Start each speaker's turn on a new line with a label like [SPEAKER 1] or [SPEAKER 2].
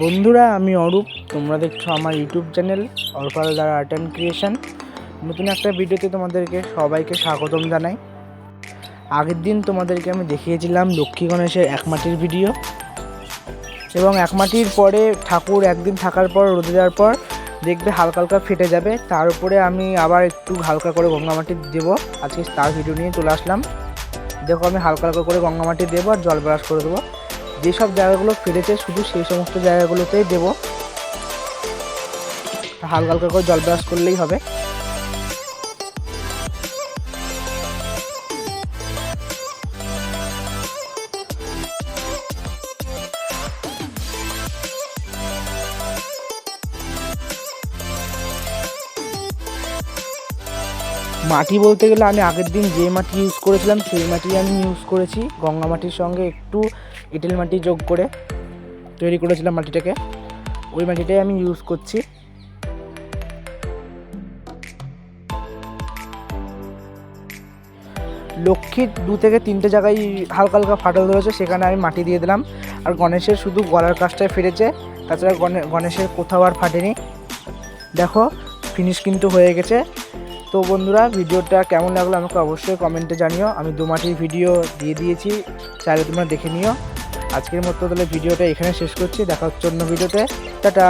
[SPEAKER 1] বন্ধুরা, আমি অরূপ। তোমরা দেখছ আমার ইউটিউব চ্যানেল অরপাল দ্বারা আর্ট অ্যান্ড ক্রিয়েশন। নতুন একটা ভিডিওতে তোমাদেরকে সবাইকে স্বাগতম জানাই। আগের দিন তোমাদেরকে আমি দেখিয়েছিলাম লক্ষ্মী গণেশের এক মাটির ভিডিও। এবং এক মাটির পরে ঠাকুর একদিন থাকার পর, রোদে দেওয়ার পর দেখবে হালকা হালকা ফেটে যাবে। তার উপরে আমি আবার একটু হালকা করে গঙ্গা মাটি দেবো। আজকে তার ভিডিও নিয়ে চলে আসলাম। দেখো আমি হালকা হালকা করে গঙ্গা মাটি দেবো আর জল ব্রাশ করে দেবো। যেসব জায়গাগুলো ফেলেছে, শুধু সেই সমস্ত জায়গাগুলোতেই দেবো। হালকা হালকা করে জল ব্রাশ করলেই হবে। মাটি বলতে গেলে আমি আগের দিন যে মাটি ইউজ করেছিলাম, সেই মাটি আমি ইউজ করেছি। গঙ্গা মাটির সঙ্গে একটু এঁটেল মাটি যোগ করে তৈরি করেছিলাম মাটিটাকে। ওই মাটিটাই আমি ইউজ করছি। লক্ষ্মীর দু থেকে তিনটে জায়গায় হালকা হালকা ফাটল ধরেছে, সেখানে আমি মাটি দিয়ে দিলাম। আর গণেশের শুধু গলার কাজটায় ফিরেছে, তাছাড়া গণে- গণেশের কোথাও আর ফাটেনি। দেখো ফিনিশ কিন্তু হয়ে গেছে। তো বন্ধুরা, ভিডিওটা কেমন লাগল আমাকে অবশ্যই কমেন্টে জানিও। আমি দু মাটির ভিডিও দিয়ে দিয়েছি, চাইলে তোমরা দেখে নিও। আজকের মতো তাহলে ভিডিওটা এখানে শেষ করছি। দেখা হচ্ছে অন্য ভিডিওতে। টাটা!